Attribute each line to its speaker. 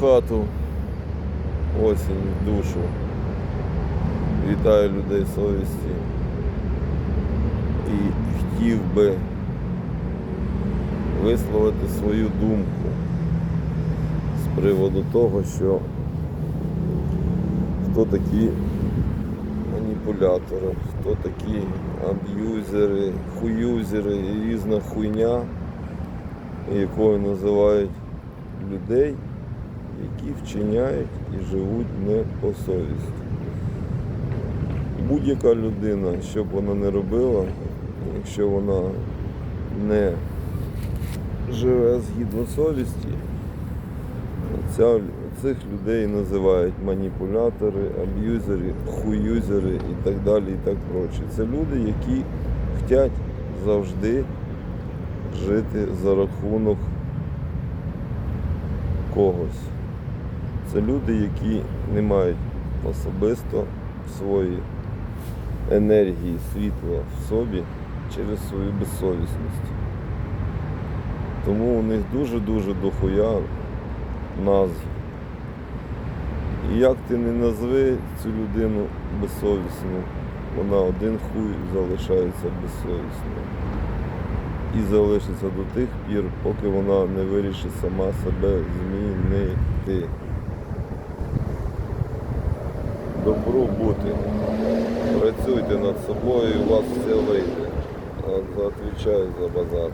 Speaker 1: хату. Осінь в душу. Вітаю людей совісті. І хотів би висловити свою думку з приводу того, що хто такі маніпулятори, хто такі аб'юзери, хуюзери і різна хуйня, якою називають людей, які вчиняють і живуть не по совісті. Будь-яка людина, що б вона не робила, якщо вона не живе згідно совісті, ця, цих людей називають маніпулятори, аб'юзери, хуюзери і так далі і так проче. Це люди, які хочуть завжди жити за рахунок когось. Це люди, які не мають особисто свої енергії, світла в собі через свою безсовісність. Тому у них дуже-дуже дохуя назв. І як ти не назви цю людину безсовісною, вона один хуй залишається безсовісною. І залишиться до тих пір, поки вона не вирішить сама себе змінити. Добру бути. Працюйте над собою, і у вас все вийде. От, Отвічаю за базар.